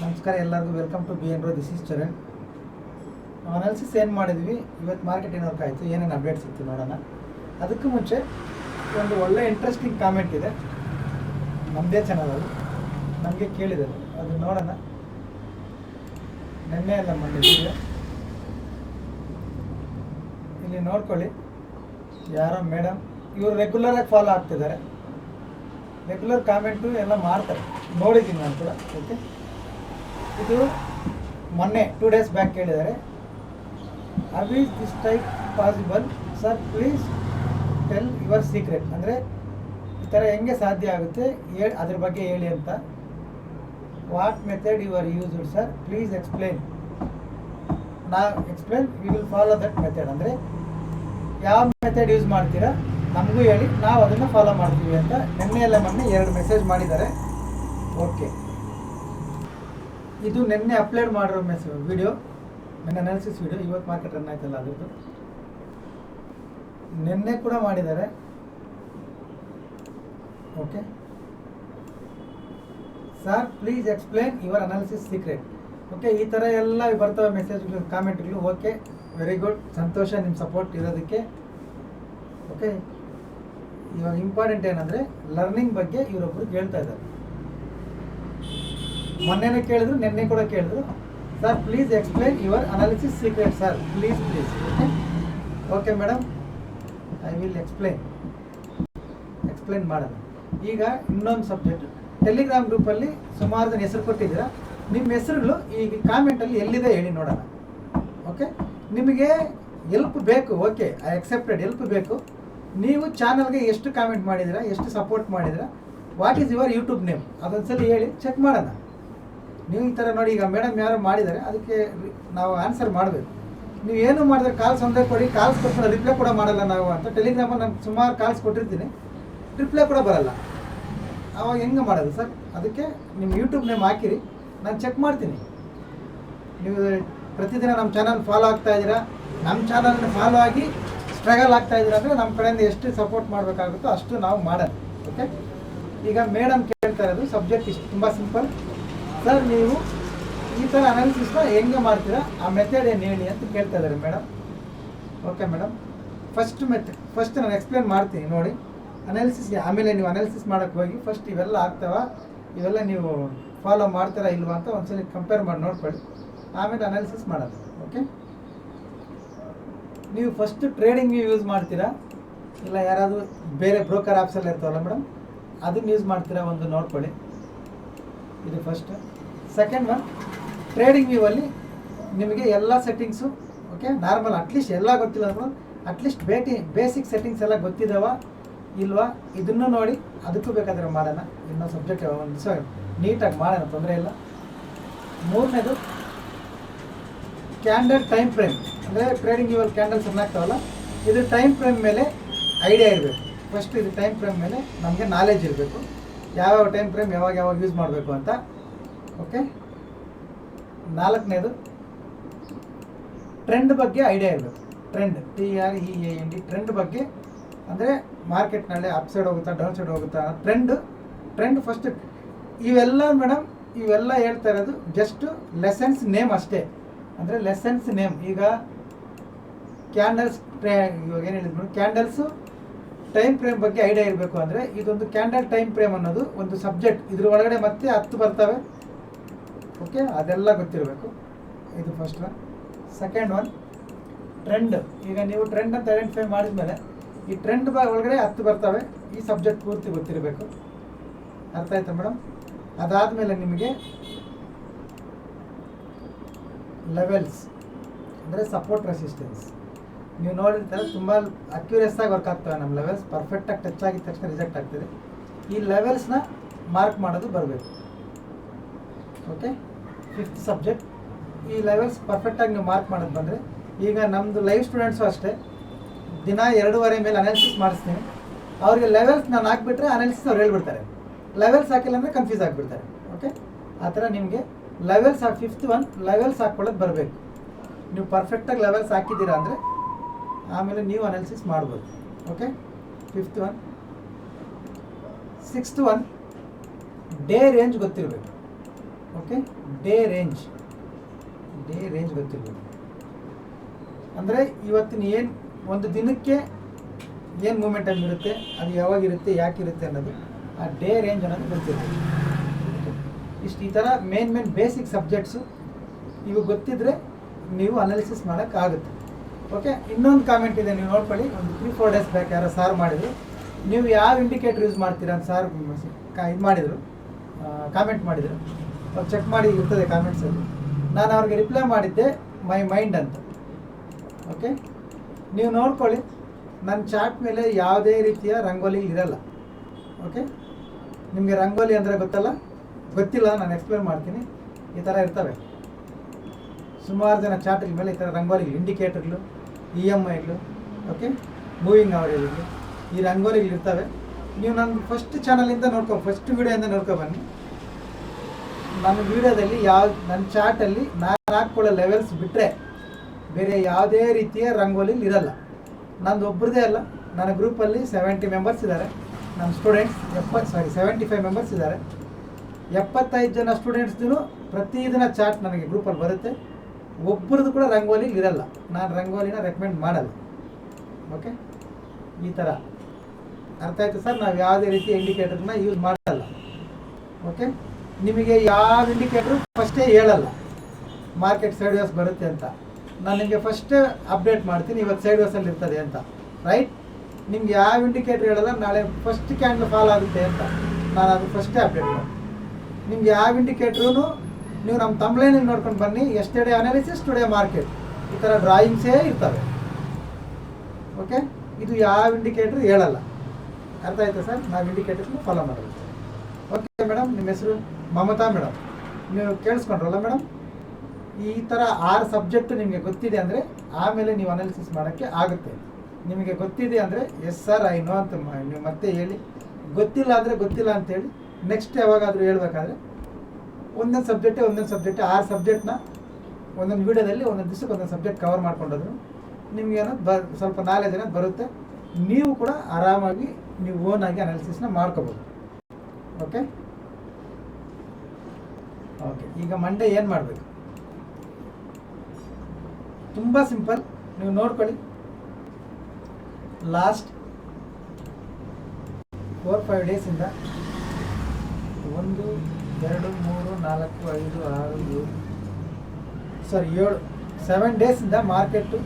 ನಮಸ್ಕಾರ ಎಲ್ಲರಿಗೂ. Welcome to B N ರೋ ದಿಸ್ ಇಸ್ ಚರಣ್ ನಾವು ಅನಾಲಿಸಿಸ್ ಏನು ಮಾಡಿದ್ವಿ? ಇವತ್ತು ಮಾರ್ಕೆಟ್ ಏನು ವರ್ಕ್ ಆಯಿತು ಏನೇನು ಅಪ್ಡೇಟ್ಸ್ ಇತ್ತು ನೋಡೋಣ. ಅದಕ್ಕೂ ಮುಂಚೆ ಒಂದು ಒಳ್ಳೆ ಇಂಟ್ರೆಸ್ಟಿಂಗ್ ಕಾಮೆಂಟ್ ಇದೆ. ನಮ್ಮದೇ ಚಾನಲ್ ಅದು. ನಮಗೆ ಕೇಳಿದರು ಅದು. ನೋಡೋಣ. ನೆನ್ನೆ ಎಲ್ಲ ಮೊನ್ನೆ ಇಲ್ಲಿ ನೋಡ್ಕೊಳ್ಳಿ. ಯಾರೋ ಮೇಡಮ್ ಇವರು ರೆಗ್ಯುಲರಾಗಿ ಫಾಲೋ ಆಗ್ತಿದ್ದಾರೆ. ರೆಗ್ಯುಲರ್ ಕಾಮೆಂಟು ಎಲ್ಲ ಮಾಡ್ತಾರೆ. ನೋಡಿದ್ದೀನಿ ನಾನು ಕೂಡ. ಓಕೆ ಇದು ಮೊನ್ನೆ ಟೂ ಡೇಸ್ ಬ್ಯಾಕ್ ಕೇಳಿದ್ದಾರೆ. How is this type possible sir please tell your secret ಅಂದರೆ ಈ ಥರ ಹೆಂಗೆ ಸಾಧ್ಯ ಆಗುತ್ತೆ? ಹೇಳಿ ಅದ್ರ ಬಗ್ಗೆ ಹೇಳಿ ಅಂತ. What method you are used sir please explain ನಾ explain we will follow that method ಅಂದರೆ ಯಾವ ಮೆಥಡ್ ಯೂಸ್ ಮಾಡ್ತೀರಾ? ನಮಗೂ ಹೇಳಿ, ನಾವು ಅದನ್ನು ಫಾಲೋ ಮಾಡ್ತೀವಿ ಅಂತ. ನಿನ್ನೆ ಎಲ್ಲ ಮೊನ್ನೆ ಎರಡು ಮೆಸೇಜ್ ಮಾಡಿದ್ದಾರೆ. ಓಕೆ ಇದು ನಿನ್ನೆ ಅಪ್ಲೋಡ್ ಮಾಡಿರೋ ಮೆಸ್ ವಿಡಿಯೋ ನನ್ನ ಅನಾಲಿಸಿಸ್ ವಿಡಿಯೋ ಇವತ್ತು ಮಾರ್ಕೆಟ್ ರನ್ ಆಯ್ತಲ್ಲ ಅದ್ರದ್ದು. ನಿನ್ನೆ ಕೂಡ ಮಾಡಿದ್ದಾರೆ. Okay sir please explain your analysis secret okay ಈ ಥರ ಎಲ್ಲ ಬರ್ತವೆ ಮೆಸೇಜ್ಗಳು ಕಾಮೆಂಟ್ಗಳು ಓಕೆ ವೆರಿ ಗುಡ್ ಸಂತೋಷ ನಿಮ್ಮ ಸಪೋರ್ಟ್ ಇರೋದಕ್ಕೆ. ಓಕೆ ಇವಾಗ ಇಂಪಾರ್ಟೆಂಟ್ ಏನಂದರೆ ಲರ್ನಿಂಗ್ ಬಗ್ಗೆ ಇವರೊಬ್ಬರು ಕೇಳ್ತಾ ಇದ್ದಾರೆ. ಮೊನ್ನೆನೇ ಕೇಳಿದ್ರು, ನಿನ್ನೆ ಕೂಡ ಕೇಳಿದ್ರು. Sir please explain your analysis secret sir please please okay okay madam I will explain explain ಮಾಡೋಣ. ಈಗ ಇನ್ನೊಂದು ಸಬ್ಜೆಕ್ಟ್ ಟೆಲಿಗ್ರಾಮ್ ಗ್ರೂಪಲ್ಲಿ ಸುಮಾರು ಜನ ಹೆಸರು ಕೊಟ್ಟಿದ್ದೀರಾ? ನಿಮ್ಮ ಹೆಸರುಗಳು ಈಗ ಕಾಮೆಂಟಲ್ಲಿ ಎಲ್ಲಿದೆ ಹೇಳಿ ನೋಡೋಣ. ಓಕೆ ನಿಮಗೆ ಎಲ್ಪ್ ಬೇಕು. ಓಕೆ ಐ ಅಕ್ಸೆಪ್ಟೆಡ್ ಎಲ್ಪ್ ಬೇಕು. ನೀವು ಚಾನಲ್ಗೆ ಎಷ್ಟು ಕಾಮೆಂಟ್ ಮಾಡಿದ್ದೀರಾ? ಎಷ್ಟು ಸಪೋರ್ಟ್ ಮಾಡಿದ್ದೀರಾ? What is your YouTube name ಅದೊಂದ್ಸಲಿ ಹೇಳಿ ಚೆಕ್ ಮಾಡೋಣ. ನೀವು ಈ ಥರ ನೋಡಿ, ಈಗ ಮೇಡಮ್ ಯಾರು ಮಾಡಿದ್ದಾರೆ, ಅದಕ್ಕೆ ನಾವು ಆನ್ಸರ್ ಮಾಡಬೇಕು. ನೀವು ಏನು ಮಾಡಿದ್ರೆ ಕಾಲ್ಸ್ ಒಂದೇ ಕೊಡಿ ಕಾಲ್ಸ್ ಕೊಟ್ಟರೆ ರಿಪ್ಲೈ ಕೂಡ ಮಾಡಲ್ಲ ನಾವು ಅಂತ ಟೆಲಿಗ್ರಾಮಲ್ಲಿ ನಾನು ಸುಮಾರು ಕಾಲ್ಸ್ ಕೊಟ್ಟಿರ್ತೀನಿ. ರಿಪ್ಲೈ ಕೂಡ ಬರಲ್ಲ. ಅವಾಗ ಹೆಂಗೆ ಮಾಡೋದು ಸರ್ ಅದಕ್ಕೆ ನಿಮ್ಮ ಯೂಟ್ಯೂಬ್ ನೇಮ್ ಹಾಕಿರಿ, ನಾನು ಚೆಕ್ ಮಾಡ್ತೀನಿ. ನೀವು ಪ್ರತಿದಿನ ನಮ್ಮ ಚಾನಲ್ ಫಾಲೋ ಆಗ್ತಾ ಇದ್ದೀರಾ? ನಮ್ಮ ಚಾನಲ್ನ ಫಾಲೋ ಆಗಿ ಸ್ಟ್ರಗಲ್ ಆಗ್ತಾ ಇದ್ದೀರಾ ಅಂದರೆ ನಮ್ಮ ಕಡೆಯಿಂದ ಎಷ್ಟು ಸಪೋರ್ಟ್ ಮಾಡಬೇಕಾಗುತ್ತೋ ಅಷ್ಟು ನಾವು ಮಾಡೋದು ಓಕೆ ಈಗ ಮೇಡಮ್ ಕೇಳ್ತಾ ಇರೋದು ಸಬ್ಜೆಕ್ಟ್ ಇಷ್ಟು, ತುಂಬ ಸಿಂಪಲ್ ಸರ್ ನೀವು ಈ ಥರ ಅನಾಲಿಸಿಸ್ನ ಹೆಂಗೆ ಮಾಡ್ತೀರಾ? ಆ ಮೆಥಡ್ ಏನು ಹೇಳಿ ಅಂತ ಕೇಳ್ತಾ ಇದ್ದಾರೆ madam okay madam first method first ನಾನು ಎಕ್ಸ್ಪ್ಲೇನ್ ಮಾಡ್ತೀನಿ, ನೋಡಿ. ಅನಾಲಿಸಿಸ್ಗೆ ಆಮೇಲೆ ನೀವು ಅನಾಲಿಸಿಸ್ ಮಾಡೋಕ್ಕೆ ಹೋಗಿ ಫಸ್ಟ್ ಇವೆಲ್ಲ ಆಗ್ತಾವ? ಇವೆಲ್ಲ ನೀವು ಫಾಲೋ ಮಾಡ್ತೀರಾ ಇಲ್ವಾ ಅಂತ ಒಂದ್ಸಲ ಕಂಪೇರ್ ಮಾಡಿ ನೋಡ್ಕೊಳ್ಳಿ. ಆಮೇಲೆ ಅನಾಲಿಸಿಸ್ ಮಾಡೋದು ಓಕೆ ನೀವು ಫಸ್ಟ್ ಟ್ರೇಡಿಂಗ್ ಯೂಸ್ ಮಾಡ್ತೀರಾ? ಇಲ್ಲ ಯಾರಾದರೂ ಬೇರೆ ಬ್ರೋಕರ್ ಆ್ಯಪ್ಸಲ್ಲಿ ಇರ್ತಾವಲ್ಲ ಮೇಡಮ್ ಅದನ್ನು ಯೂಸ್ ಮಾಡ್ತೀರಾ? ಒಂದು ನೋಡ್ಕೊಳ್ಳಿ. ಇದು ಫಸ್ಟ್ ಸೆಕೆಂಡ್ ಒನ್ ಟ್ರೇಡಿಂಗ್ ವ್ಯೂವಲ್ಲಿ ನಿಮಗೆ ಎಲ್ಲ ಸೆಟ್ಟಿಂಗ್ಸು ಓಕೆ ನಾರ್ಮಲ್ ಅಟ್ಲೀಸ್ಟ್ ಎಲ್ಲ ಗೊತ್ತಿಲ್ಲ ಅಂದ್ರೆ ಅಟ್ಲೀಸ್ಟ್ ಬೇಟಿ ಬೇಸಿಕ್ ಸೆಟ್ಟಿಂಗ್ಸ್ ಎಲ್ಲ ಗೊತ್ತಿದ್ದಾವ ಇಲ್ವಾ? ಇದನ್ನು ನೋಡಿ, ಅದಕ್ಕೂ ಬೇಕಾದರೆ ಮಾಡೋಣ. ಇನ್ನೊಂದು ಸಬ್ಜೆಕ್ಟ್ ಒಂದು ಸೊ ನೀಟಾಗಿ ಮಾಡೋಣ, ತೊಂದರೆ ಇಲ್ಲ. ಮೂರನೇದು ಕ್ಯಾಂಡಲ್ ಟೈಮ್ ಫ್ರೇಮ್ ಅಂದರೆ ಟ್ರೇಡಿಂಗ್ ಇವಾಗ ಕ್ಯಾಂಡಲ್ಸ್ ಆಗ್ತಾವಲ್ಲ ಇದು ಟೈಮ್ ಫ್ರೇಮ್ ಮೇಲೆ ಐಡಿಯಾ ಇರಬೇಕು. ಫಸ್ಟ್ ಇದು ಟೈಮ್ ಫ್ರೇಮ್ ಮೇಲೆ ನಮಗೆ ನಾಲೆಜ್ ಇರಬೇಕು. ಯಾವ್ಯಾವ ಟೈಮ್ ಫ್ರೇಮ್ ಯಾವಾಗ ಯಾವಾಗ ಯೂಸ್ ಮಾಡಬೇಕು ಅಂತ. ಓಕೆ? ನಾಲ್ಕನೇದು ಟ್ರೆಂಡ್ ಬಗ್ಗೆ ಐಡಿಯಾ ಇರಬೇಕು. Trend T R E A N D trend ಬಗ್ಗೆ, ಅಂದರೆ ಮಾರ್ಕೆಟ್ನಲ್ಲಿ ಅಪ್ ಸೈಡ್ ಹೋಗುತ್ತಾ ಡೌನ್ ಸೈಡ್ ಹೋಗುತ್ತಾ ಟ್ರೆಂಡ್ ಟ್ರೆಂಡ್ ಫಸ್ಟ್ ಇವೆಲ್ಲ ಮೇಡಮ್ ಇವೆಲ್ಲ ಹೇಳ್ತಾ ಇರೋದು ಜಸ್ಟ್ ಲೆಸನ್ಸ್ ನೇಮ್ ಅಷ್ಟೇ. ಅಂದರೆ ಲೆಸನ್ಸ್ ನೇಮ್ ಈಗ ಕ್ಯಾಂಡಲ್ಸ್ ಇವಾಗ ಏನು ಹೇಳಿದ್ರು ಕ್ಯಾಂಡಲ್ಸು ಟೈಮ್ ಫ್ರೇಮ್ ಬಗ್ಗೆ ಐಡಿಯಾ ಇರಬೇಕು ಅಂದರೆ ಇದೊಂದು ಕ್ಯಾಂಡಲ್ ಟೈಮ್ ಫ್ರೇಮ್ ಅನ್ನೋದು ಒಂದು ಸಬ್ಜೆಕ್ಟ್ ಇದ್ರ ಒಳಗಡೆ ಮತ್ತೆ ಹತ್ತು ಬರ್ತವೆ. ಓಕೆ ಅದೆಲ್ಲ ಗೊತ್ತಿರಬೇಕು. ಇದು first one second one trend ಈಗ ನೀವು ಟ್ರೆಂಡ್ ಅಂತ ಐಡೆಂಟಿಫೈ ಮಾಡಿದ್ಮೇಲೆ, ಈ ಟ್ರೆಂಡ್ ಬ ಒಳಗಡೆ ಹತ್ತು ಬರ್ತವೆ. ಈ ಸಬ್ಜೆಕ್ಟ್ ಪೂರ್ತಿ ಗೊತ್ತಿರಬೇಕು. ಅರ್ಥ ಆಯ್ತಾ ಮೇಡಮ್ ಅದಾದಮೇಲೆ ನಿಮಗೆ ಲೆವೆಲ್ಸ್ ಅಂದರೆ ಸಪೋರ್ಟ್ ರೆಸಿಸ್ಟೆನ್ಸ್ ನೀವು ನೋಡಿರ್ತಾರೆ ತುಂಬ ಅಕ್ಯುರೇಸ್ ಆಗಿ ವರ್ಕ್ ಆಗ್ತವೆ ನಮ್ಮ ಲೆವೆಲ್ಸ್ ಪರ್ಫೆಕ್ಟಾಗಿ ಟಚ್ ಆಗಿದ ತಕ್ಷಣ ರಿಜೆಕ್ಟ್ ಆಗ್ತದೆ. ಈ ಲೆವೆಲ್ಸ್ನ ಮಾರ್ಕ್ ಮಾಡೋದು ಬರಬೇಕು. ಓಕೆ? ಫಿಫ್ತ್ ಸಬ್ಜೆಕ್ಟ್ ಈ ಲೆವೆಲ್ಸ್ ಪರ್ಫೆಕ್ಟಾಗಿ ನೀವು ಮಾರ್ಕ್ ಮಾಡೋದು ಬಂದರೆ, ಈಗ ನಮ್ಮದು ಲೈವ್ ಸ್ಟೂಡೆಂಟ್ಸು ಅಷ್ಟೇ, ದಿನ ಎರಡೂವರೆ ಮೇಲೆ ಅನಾಲಿಸಿಸ್ ಮಾಡಿಸ್ತೀನಿ. ಅವ್ರಿಗೆ ಲೆವೆಲ್ಸ್ ನಾನು ಹಾಕ್ಬಿಟ್ರೆ ಅನಾಲಿಸಿಸ್ ಅವ್ರು ಹೇಳ್ಬಿಡ್ತಾರೆ. ಲೆವೆಲ್ಸ್ ಹಾಕಿಲ್ಲ ಅಂದರೆ ಕನ್ಫ್ಯೂಸ್ ಆಗಿಬಿಡ್ತಾರೆ. ಓಕೆ? ಆ ಥರ ನಿಮಗೆ ಲೆವೆಲ್ಸ್ ಹಾಕಿ ಫಿಫ್ತ್ ಒನ್ ಲೆವೆಲ್ಸ್ ಹಾಕ್ಕೊಳ್ಳೋದು ಬರಬೇಕು. ನೀವು ಪರ್ಫೆಕ್ಟಾಗಿ ಲೆವೆಲ್ಸ್ ಹಾಕಿದ್ದೀರಾ ಅಂದರೆ, ಆಮೇಲೆ ನೀವು ಅನಾಲಿಸಿಸ್ ಮಾಡ್ಬೋದು. Okay? Fifth one sixth one day range ಗೊತ್ತಿರಬೇಕು. Okay day range day range ಗೊತ್ತಿರ್ಬೋದು. ಅಂದರೆ ಇವತ್ತಿನ ಏನು, ಒಂದು ದಿನಕ್ಕೆ ಏನು ಮೂಮೆಂಟ್ ಆಗಿರುತ್ತೆ ಅದು ಯಾವಾಗಿರುತ್ತೆ ಯಾಕಿರುತ್ತೆ ಅನ್ನೋದು ಆ ಡೇ ರೇಂಜ್ ಅನ್ನೋದು ಗೊತ್ತಿರುತ್ತೆ ಇಷ್ಟು ಈ ಥರ ಮೇನ್ ಮೇನ್ ಬೇಸಿಕ್ ಸಬ್ಜೆಕ್ಟ್ಸು ಇವು ಗೊತ್ತಿದ್ರೆ ನೀವು ಅನಾಲಿಸಿಸ್ ಮಾಡೋಕ್ಕಾಗುತ್ತೆ ಓಕೆ ಇನ್ನೊಂದು ಕಾಮೆಂಟ್ ಇದೆ, ನೀವು ನೋಡ್ಕೊಳ್ಳಿ. ಒಂದು ತ್ರೀ ಫೋರ್ ಡೇಸ್ ಬ್ಯಾಕ್ ಯಾರೋ ಸಾರ್ ಮಾಡಿದ್ರು. ನೀವು ಯಾವ ಇಂಡಿಕೇಟರ್ ಯೂಸ್ ಮಾಡ್ತೀರಾ ಅಂತ ಸಾರ್ ಇದು ಮಾಡಿದರು. ಕಾಮೆಂಟ್ ಮಾಡಿದರು. ಚೆಕ್ ಮಾಡಿ ಇರ್ತದೆ ಕಾಮೆಂಟ್ಸಲ್ಲಿ ನಾನು ಅವ್ರಿಗೆ ರಿಪ್ಲೈ ಮಾಡಿದ್ದೆ ಮೈ ಮೈಂಡ್ ಅಂತ. ಓಕೆ ನೀವು ನೋಡ್ಕೊಳ್ಳಿ ನನ್ನ ಚಾಟ್ ಮೇಲೆ ಯಾವುದೇ ರೀತಿಯ ರಂಗೋಲಿ ಇರಲ್ಲ. ಓಕೆ ನಿಮಗೆ ರಂಗೋಲಿ ಅಂದರೆ ಗೊತ್ತಲ್ಲ? ಗೊತ್ತಿಲ್ಲ, ನಾನು ಎಕ್ಸ್ಪ್ಲೇನ್ ಮಾಡ್ತೀನಿ. ಈ ಥರ ಇರ್ತವೆ. ಸುಮಾರು ಜನ ಚಾಟ್ಗಳ ಮೇಲೆ ಈ ಥರ ರಂಗೋಲಿ ಇಂಡಿಕೇಟರ್ಗಳು ಇ ಎಂ ಐಗಳು ಓಕೆ ಮೂವಿಂಗ್ ಅವರೇಜ್ಗಳು ಈ ರಂಗೋಲಿಗಳು ಇರ್ತವೆ. ನೀವು ನನ್ನ ಫಸ್ಟ್ ಚಾನಲಿಂದ ನೋಡ್ಕೊ ಫಸ್ಟ್ ವೀಡಿಯೋಯಿಂದ ನೋಡ್ಕೊ ಬನ್ನಿ. ನನ್ನ ವಿಡಿಯೋದಲ್ಲಿ ಯಾವ ನನ್ನ ಚಾಟಲ್ಲಿ ನಾನು ಹಾಕ್ಕೊಳ್ಳೋ ಲೆವೆಲ್ಸ್ ಬಿಟ್ಟರೆ ಬೇರೆ ಯಾವುದೇ ರೀತಿಯ ರಂಗೋಲಿ ಇರಲ್ಲ. ನಂದು ಒಬ್ಬರದೇ ಅಲ್ಲ. ನನ್ನ ಗ್ರೂಪಲ್ಲಿ ಸೆವೆಂಟಿ ಮೆಂಬರ್ಸ್ ಇದ್ದಾರೆ. ನನ್ನ ಸ್ಟೂಡೆಂಟ್ಸ್ ಎಪ್ಪತ್ತು ಸಾರಿ ಸೆವೆಂಟಿ ಫೈವ್ ಮೆಂಬರ್ಸ್ ಇದ್ದಾರೆ. ಎಪ್ಪತ್ತೈದು ಜನ ಸ್ಟೂಡೆಂಟ್ಸ್ದು ಪ್ರತಿದಿನ ಚಾಟ್ ನನಗೆ ಗ್ರೂಪಲ್ಲಿ ಬರುತ್ತೆ. ಒಬ್ಬರದ್ದು ಕೂಡ ರಂಗೋಲಿ ಇರಲ್ಲ. ನಾನು ರಂಗೋಲಿನ ರೆಕಮೆಂಡ್ ಮಾಡಲ್ಲ. ಓಕೆ ಈ ಥರ ಅರ್ಥ ಆಯಿತು ಸರ್? ನಾವು ಯಾವುದೇ ರೀತಿಯ ಇಂಡಿಕೇಟರ್ನ ಯೂಸ್ ಮಾಡಲ್ಲ. ಓಕೆ ನಿಮಗೆ ಯಾವ ಇಂಡಿಕೇಟ್ರು ಫಸ್ಟೇ ಹೇಳಲ್ಲ. ಮಾರ್ಕೆಟ್ ಸೈಡ್ ವೇಸ್ ಬರುತ್ತೆ ಅಂತ. ನಾನು ನಿಮಗೆ ಫಸ್ಟೇ ಅಪ್ಡೇಟ್ ಮಾಡ್ತೀನಿ, ಇವತ್ತು ಸೈಡ್ ವೇಸಲ್ಲಿ ಇರ್ತದೆ ಅಂತ. ರೈಟ್ ನಿಮ್ಗೆ ಯಾವ ಇಂಡಿಕೇಟ್ರ್ ಹೇಳಲ್ಲ, ನಾಳೆ ಫಸ್ಟ್ ಕ್ಯಾಂಡಲ್ ಫಾಲ್ ಆಗುತ್ತೆ ಅಂತ ನಾನು ಅದು ಫಸ್ಟೇ ಅಪ್ಡೇಟ್ ಮಾಡ್ತೀನಿ. ನಿಮ್ಗೆ ಯಾವ ಇಂಡಿಕೇಟ್ರೂ ನೀವು ನಮ್ಮ ತಮ್ಲೈನಲ್ಲಿ ನೋಡ್ಕೊಂಡು ಬನ್ನಿ. ಎಸ್ಟರ್ಡೇ ಅನಾಲಿಸಿಸ್ ಟುಡೇ ಮಾರ್ಕೆಟ್ ಈ ಥರ ಡ್ರಾಯಿಂಗ್ಸೇ ಇರ್ತವೆ. ಓಕೆ ಇದು ಯಾವ ಇಂಡಿಕೇಟ್ರ್ ಹೇಳಲ್ಲ. ಅರ್ಥ ಆಯ್ತಾ ಸರ್? ನಾವು ಇಂಡಿಕೇಟರ್ನ ಫಾಲೋ ಮಾಡಬೇಕು ಓಕೆ ಮೇಡಮ್ ನಿಮ್ಮ ಹೆಸರು? ಮಮತಾ ಮೇಡಮ್, ನೀವು ಕೇಳಿಸ್ಕೊಂಡ್ರಲ್ಲ ಮೇಡಮ್? ಈ ಥರ ಆರು ಸಬ್ಜೆಕ್ಟ್ ನಿಮಗೆ ಗೊತ್ತಿದೆ ಅಂದರೆ ಆಮೇಲೆ ನೀವು ಅನಾಲಿಸಿಸ್ ಮಾಡೋಕ್ಕೆ ಆಗುತ್ತೆ. ನಿಮಗೆ ಗೊತ್ತಿದೆ ಅಂದರೆ ಎಸ್ ಸರ್, ಐ ನೋ ಅಂತ ನೀವು ಮತ್ತೆ ಹೇಳಿ. ಗೊತ್ತಿಲ್ಲ ಅಂದರೆ ಗೊತ್ತಿಲ್ಲ ಅಂತೇಳಿ ನೆಕ್ಸ್ಟ್ ಯಾವಾಗಾದರೂ ಹೇಳಬೇಕಾದ್ರೆ ಒಂದೊಂದು ಸಬ್ಜೆಕ್ಟೇ ಒಂದೊಂದು ಸಬ್ಜೆಕ್ಟ್ ಆರು ಸಬ್ಜೆಕ್ಟ್ನ ಒಂದೊಂದು ವೀಡಿಯೋದಲ್ಲಿ ಒಂದೊಂದು ದಿವಸಕ್ಕೆ ಒಂದೊಂದು ಸಬ್ಜೆಕ್ಟ್ ಕವರ್ ಮಾಡ್ಕೊಂಡೋದ್ರು ನಿಮಗೇನೋ ಬ ಸ್ವಲ್ಪ ನಾಲೆಜ್ ಅನ್ನೋದು ಬರುತ್ತೆ, ನೀವು ಕೂಡ ಆರಾಮಾಗಿ ನೀವು ಓನಾಗಿ ಅನಾಲಿಸಿಸ್ನ ಮಾಡ್ಕೋಬೋದು. ಓಕೆ ಓಕೆ ಈಗ ಮಂಡೇ ಏನು ಮಾಡಬೇಕು? ತುಂಬ ಸಿಂಪಲ್ ನೀವು ನೋಡ್ಕೊಳ್ಳಿ. ಲಾಸ್ಟ್ ಫೋರ್ ಫೈವ್ ಡೇಸಿಂದ ಒಂದು, ಎರಡು, ಮೂರು, ನಾಲ್ಕು, ಐದು, ಆರು, ಏಳು ಸಾರಿ ಏಳು ಸೆವೆನ್ ಡೇಸಿಂದ ಮಾರ್ಕೆಟು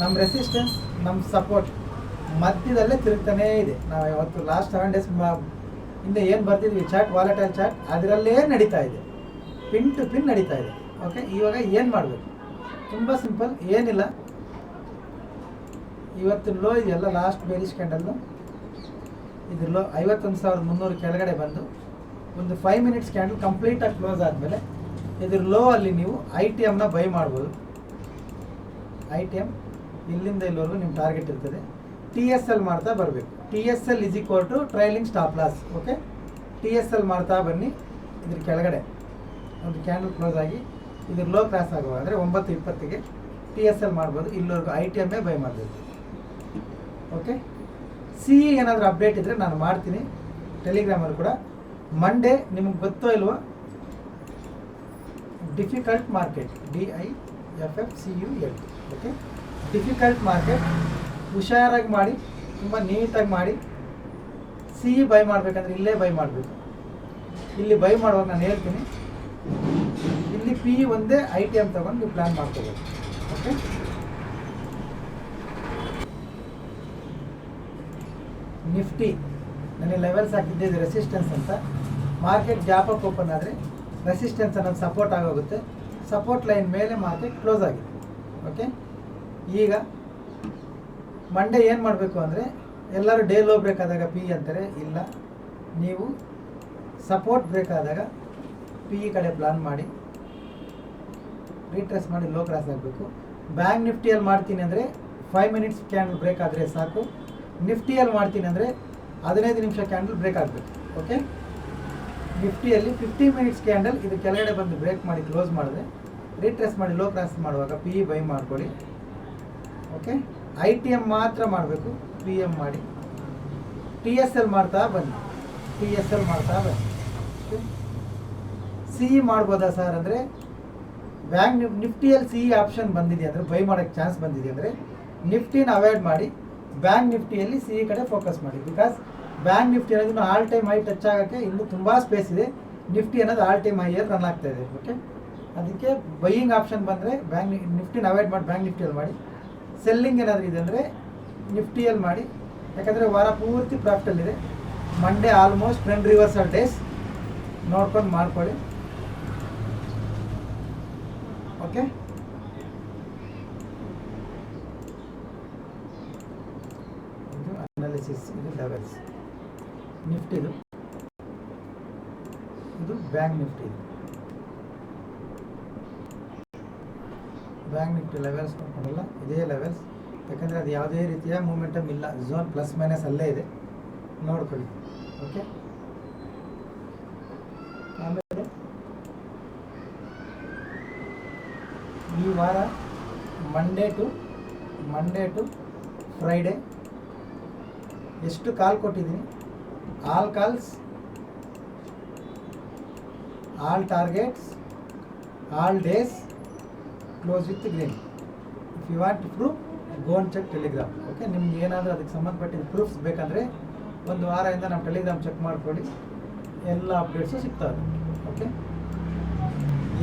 ನಮ್ಮ ರೆಸಿಸ್ಟೆನ್ಸ್ ನಮ್ಮ ಸಪೋರ್ಟ್ ಮಧ್ಯದಲ್ಲೇ ತಿರುಗ್ತಾನೇ ಇದೆ. ನಾವು ಯಾವತ್ತು ಲಾಸ್ಟ್ ಸೆವೆನ್ ಡೇಸ್ ಹಿಂದೆ ಏನು ಬರ್ತಿದ್ವಿ? ಚಾಟ್ ವಾಲೆಟೈಲ್ ಚಾಟ್ ಅದರಲ್ಲೇ ನಡೀತಾ ಇದೆ. ಪಿನ್ ಟು ಪಿನ್ ನಡೀತಾ ಇದೆ. ಓಕೆ ಇವಾಗ ಏನು ಮಾಡಬೇಕು? ತುಂಬ ಸಿಂಪಲ್, ಏನಿಲ್ಲ. ಇವತ್ತು ಲೋ ಇದೆಯಲ್ಲ ಲಾಸ್ಟ್ ಬೇರಿಸ್ ಕ್ಯಾಂಡಲ್ಲು ಇದ್ರ ಲೋ ಐವತ್ತೊಂದು ಸಾವಿರದ ಮುನ್ನೂರು ಕೆಳಗಡೆ ಬಂದು, ಒಂದು ಫೈವ್ ಮಿನಿಟ್ಸ್ ಕ್ಯಾಂಡಲ್ ಕಂಪ್ಲೀಟಾಗಿ ಕ್ಲೋಸ್ ಆದಮೇಲೆ, ಇದ್ರ ಲೋ ಅಲ್ಲಿ ನೀವು ಐ ಟಿ ಎಮ್ನ ಬೈ ಮಾಡ್ಬೋದು. ಐ ಟಿ ಎಂ ಇಲ್ಲಿಂದ ಇಲ್ಲಿವರೆಗೂ ನಿಮ್ಮ ಟಾರ್ಗೆಟ್ ಇರ್ತದೆ. ಟಿ ಎಸ್ ಎಲ್ ಮಾಡ್ತಾ ಬರಬೇಕು. T S L is equal to trailing stop loss okay T S L ಮಾಡ್ತಾ ಬನ್ನಿ, ಇದ್ರ ಕೆಳಗಡೆ. ಒಂದು ಕ್ಯಾಂಡಲ್ ಕ್ಲೋಸ್ ಆಗಿ ಇದು ಲೋ ಕ್ರಾಸ್ ಆಗುವ ಅಂದರೆ ಒಂಬತ್ತು ಇಪ್ಪತ್ತಿಗೆ ಟಿ ಎಸ್ ಎಲ್ ಮಾಡ್ಬೋದು. ಇಲ್ಲಿವರೆಗೂ ಐ ಟಿ ಎಮ್ಮೇ ಬೈ ಮಾಡಬೇಕು ಓಕೆ ಸಿ ಇ ಏನಾದರೂ ಅಪ್ಡೇಟ್ ಇದ್ದರೆ ನಾನು ಮಾಡ್ತೀನಿ. ಟೆಲಿಗ್ರಾಮಲ್ಲಿ ಕೂಡ. ಮಂಡೇ ನಿಮಗೆ ಗೊತ್ತೋ ಇಲ್ವೋ? Difficult market D I F F C U L okay difficult market ಹುಷಾರಾಗಿ ಮಾಡಿ, ತುಂಬ ನೀಟಾಗಿ ಮಾಡಿ. ಸಿ ಇ ಬೈ ಮಾಡಬೇಕಂದ್ರೆ ಇಲ್ಲೇ ಬೈ ಮಾಡಬೇಕು. ಇಲ್ಲಿ ಬೈ ಮಾಡುವಾಗ ನಾನು ಹೇಳ್ತೀನಿ. ಪಿ ಒಂದೇ ಐ ಟಿ ಎಂ ತಗೊಂಡು ನೀವು ಪ್ಲ್ಯಾನ್ ಓಕೆ ನಿಫ್ಟಿ ನನಗೆ ಲೆವೆಲ್ಸ್ ಹಾಕಿದ್ದೆ ರೆಸಿಸ್ಟೆನ್ಸ್ ಅಂತ. ಮಾರ್ಕೆಟ್ ಗ್ಯಾಪ್ ಅಪ್ ಓಪನ್ ಆದರೆ ರೆಸಿಸ್ಟೆನ್ಸ್ ಅನ್ನೋದು ಸಪೋರ್ಟ್ ಆಗೋಗುತ್ತೆ. ಸಪೋರ್ಟ್ ಲೈನ್ ಮೇಲೆ ಮಾರ್ಕೆಟ್ ಕ್ಲೋಸ್ ಆಗಿದೆ. ಓಕೆ ಈಗ ಮಂಡೇ ಏನು ಮಾಡಬೇಕು ಅಂದರೆ ಎಲ್ಲರೂ ಡೇ ಲೋ ಬ್ರೇಕ್ ಆದಾಗ ಪಿ ಅಂತಾರೆ. ಇಲ್ಲ. ನೀವು ಸಪೋರ್ಟ್ ಬ್ರೇಕ್ ಆದಾಗ ಪಿ ಕಡೆ ಪ್ಲಾನ್ ಮಾಡಿ. ರೀಟ್ರೆಸ್ ಮಾಡಿ ಲೋ ಕ್ರಾಸ್ ಆಗಬೇಕು. ಬ್ಯಾಂಕ್ ನಿಫ್ಟಿಯಲ್ಲಿ ಮಾಡ್ತೀನಿ ಅಂದರೆ ಫೈವ್ ಮಿನಿಟ್ಸ್ ಕ್ಯಾಂಡಲ್ ಬ್ರೇಕ್ ಆದರೆ ಸಾಕು. ನಿಫ್ಟಿಯಲ್ಲಿ ಮಾಡ್ತೀನಿ ಅಂದರೆ ಹದಿನೈದು ನಿಮಿಷ ಕ್ಯಾಂಡಲ್ ಬ್ರೇಕ್ ಆಗಬೇಕು. ಓಕೆ ನಿಫ್ಟಿಯಲ್ಲಿ ಫಿಫ್ಟಿ ಮಿನಿಟ್ಸ್ ಕ್ಯಾಂಡಲ್ ಇದು ಕೆಳಗಡೆ ಬಂದು ಬ್ರೇಕ್ ಮಾಡಿ ಕ್ಲೋಸ್ ಮಾಡಿದ್ರೆ ರೀಟ್ರೆಸ್ ಮಾಡಿ ಲೋ ಕ್ರಾಸ್ ಮಾಡುವಾಗ ಪಿ ಇ ಬೈ ಮಾಡ್ಕೊಳ್ಳಿ. ಓಕೆ ಐ ಟಿ ಎಂ ಮಾತ್ರ ಮಾಡಬೇಕು. ಪಿ ಎಂ ಮಾಡಿ. ಟಿ ಎಸ್ ಎಲ್ ಮಾಡ್ತಾ ಬನ್ನಿ. ಟಿ ಎಸ್ ಎಲ್ ಮಾಡ್ತಾ ಬನ್ನಿ. ಸಿ ಇ ಮಾಡ್ಬೋದಾ ಸರ್ ಅಂದರೆ ಬ್ಯಾಂಕ್ ನಿಫ್ ನಿಫ್ಟಿಯಲ್ಲಿ ಸಿ ಆಪ್ಷನ್ ಬಂದಿದೆ ಅಂದರೆ ಬೈ ಮಾಡೋಕ್ಕೆ ಚಾನ್ಸ್ ಬಂದಿದೆ ಅಂದರೆ ನಿಫ್ಟಿನ ಅವಾಯ್ಡ್ ಮಾಡಿ ಬ್ಯಾಂಕ್ ನಿಫ್ಟಿಯಲ್ಲಿ ಸಿ ಕಡೆ ಫೋಕಸ್ ಮಾಡಿ. ಬಿಕಾಸ್ ಬ್ಯಾಂಕ್ ನಿಫ್ಟಿ ಅನ್ನೋದನ್ನು ಆಲ್ ಟೈಮ್ ಹೈ ಟಚ್ ಆಗೋಕ್ಕೆ ಇನ್ನೂ ತುಂಬ ಸ್ಪೇಸ್ ಇದೆ. ನಿಫ್ಟಿ ಅನ್ನೋದು ಆಲ್ ಟೈಮ್ ಹೈಯಲ್ಲಿ ರನ್ ಆಗ್ತಾ ಇದೆ. ಓಕೆ ಅದಕ್ಕೆ ಬೈಯಿಂಗ್ ಆಪ್ಷನ್ ಬಂದರೆ ಬ್ಯಾಂಕ್ ನಿಫ್ಟಿನ ಅವಾಯ್ಡ್ ಮಾಡಿ, ಬ್ಯಾಂಕ್ ನಿಫ್ಟಿಯಲ್ಲಿ ಮಾಡಿ. ಸೆಲ್ಲಿಂಗ್ ಏನಾದರೂ ಇದೆ ಅಂದರೆ ನಿಫ್ಟಿಯಲ್ಲಿ ಮಾಡಿ. ಯಾಕಂದರೆ ವಾರ ಪೂರ್ತಿ ಪ್ರಾಫಿಟಲ್ಲಿದೆ Monday almost trend reversal days ನೋಡ್ಕೊಂಡು ಮಾಡ್ಕೊಳ್ಳಿ. ಓಕೆ ಇದು ಅನಾಲಿಸಿಸ್ ಇದು ಲೆವೆಲ್ಸ್ ನಿಫ್ಟಿದು ಇದು. Bank Nifty bank Nifty levels ನೋಡ್ಕೊಂಡಲ್ಲ, ಇದೇ ಲೆವೆಲ್ಸ್ ಯಾಕಂದರೆ ಅದು ಯಾವುದೇ ರೀತಿಯ ಮೂಮೆಂಟಮ್ ಇಲ್ಲ. ಝೋನ್ ಪ್ಲಸ್ ಮೈನಸ್ ಅಲ್ಲೇ ಇದೆ. ನೋಡ್ಕೊಳ್ಳಿ. ಓಕೆ ಆಮೇಲೆ ಈ ವಾರ Monday to Monday to Friday ಎಷ್ಟು ಕಾಲ್ ಕೊಟ್ಟಿದ್ದೀನಿ? All calls all targets all days close with green if you want proof gone check Telegram okay ನಿಮ್ಗೆ ಏನಾದರೂ ಅದಕ್ಕೆ ಸಂಬಂಧಪಟ್ಟಿದ್ದ ಪ್ರೂಫ್ಸ್ ಬೇಕಂದರೆ ಒಂದು ವಾರದಿಂದ ನಮ್ಮ ಟೆಲಿಗ್ರಾಮ್ ಚೆಕ್ ಮಾಡ್ಕೊಳ್ಳಿ. ಎಲ್ಲ ಅಪ್ಡೇಟ್ಸು ಸಿಗ್ತವೆ ಓಕೆ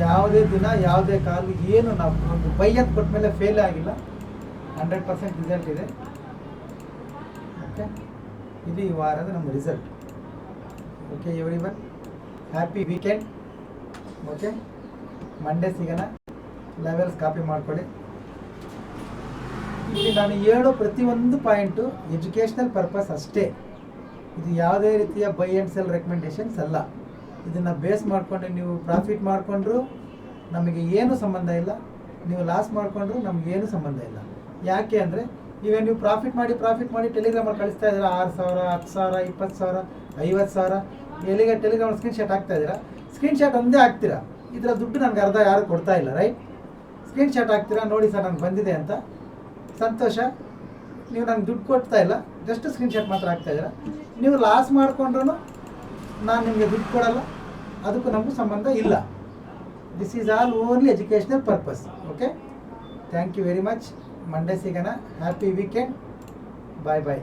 ಯಾವುದೇ ದಿನ, ಯಾವುದೇ ಕಾಲು ಏನು ನಾವು ಒಂದು ಬೈ ಅಂತ ಮೇಲೆ ಫೇಲ್ ಆಗಿಲ್ಲ. ಹಂಡ್ರೆಡ್ ಪರ್ಸೆಂಟ್ ರಿಸಲ್ಟ್ ಇದೆ. ಓಕೆ ಇದು ಈ ವಾರದ ನಮ್ಮ result okay every one happy weekend okay Monday ಸಿಗೋಣ. ಲೆವೆಲ್ಸ್ ಕಾಪಿ ಮಾಡ್ಕೊಳ್ಳಿ. ಇಲ್ಲಿ ನಾನು ಹೇಳೋ ಪ್ರತಿಯೊಂದು ಪಾಯಿಂಟು ಎಜುಕೇಷ್ನಲ್ ಪರ್ಪಸ್ ಅಷ್ಟೇ. ಇದು ಯಾವುದೇ ರೀತಿಯ ಬೈ ಆ್ಯಂಡ್ ಸೆಲ್ ರೆಕಮೆಂಡೇಶನ್ಸ್ ಅಲ್ಲ. ಇದನ್ನು ಬೇಸ್ ಮಾಡಿಕೊಂಡು ನೀವು ಪ್ರಾಫಿಟ್ ಮಾಡಿಕೊಂಡ್ರು ನಮಗೆ ಏನು ಸಂಬಂಧ ಇಲ್ಲ. ನೀವು ಲಾಸ್ ಮಾಡಿಕೊಂಡ್ರು ಏನು ಸಂಬಂಧ ಇಲ್ಲ. ಯಾಕೆ ಅಂದರೆ, ಈಗ ನೀವು ಪ್ರಾಫಿಟ್ ಮಾಡಿ ಪ್ರಾಫಿಟ್ ಮಾಡಿ ಟೆಲಿಗ್ರಾಮಲ್ಲಿ ಕಳಿಸ್ತಾ ಇದ್ದೀರಾ. ಆರು ಸಾವಿರ, ಹತ್ತು ಸಾವಿರ, ಇಪ್ಪತ್ತು ಸಾವಿರ, ಐವತ್ತು ಸಾವಿರ. ಎಲ್ಲಿಗೆ ಟೆಲಿಗ್ರಾಮ್ ಸ್ಕ್ರೀನ್ಶಾಟ್ ಹಾಕ್ತಾ ಇದ್ದೀರಾ? ಸ್ಕ್ರೀನ್ಶಾಟ್ ಒಂದೇ ಹಾಕ್ತೀರಾ? ಇದರ ದುಡ್ಡು ನನಗೆ ಅರ್ಧ ಯಾರು ಕೊಡ್ತಾ ಇಲ್ಲ ರೈಟ್ ಸ್ಕ್ರೀನ್ಶಾಟ್ ಹಾಕ್ತೀರಾ? ನೋಡಿ ಸರ್ ನನಗೆ ಬಂದಿದೆ ಅಂತ. ಸಂತೋಷ. ನೀವು ನನಗೆ ದುಡ್ಡು ಕೊಡ್ತಾ ಇಲ್ಲ. ಜಸ್ಟ್ ಸ್ಕ್ರೀನ್ಶಾಟ್ ಮಾತ್ರ ಹಾಕ್ತಾ ಇದ್ದೀರಾ. ನೀವು ಲಾಸ್ ಮಾಡಿಕೊಂಡ್ರು ನಾನು ನಿಮಗೆ ದುಡ್ಡು ಕೊಡಲ್ಲ ಅದಕ್ಕೂ ನಮಗೂ ಸಂಬಂಧ ಇಲ್ಲ this is all only educational purpose okay thank you very much Monday ಸಿಗೋಣ ಹ್ಯಾಪಿ ವೀಕೆಂಡ್ ಬಾಯ್ ಬಾಯ್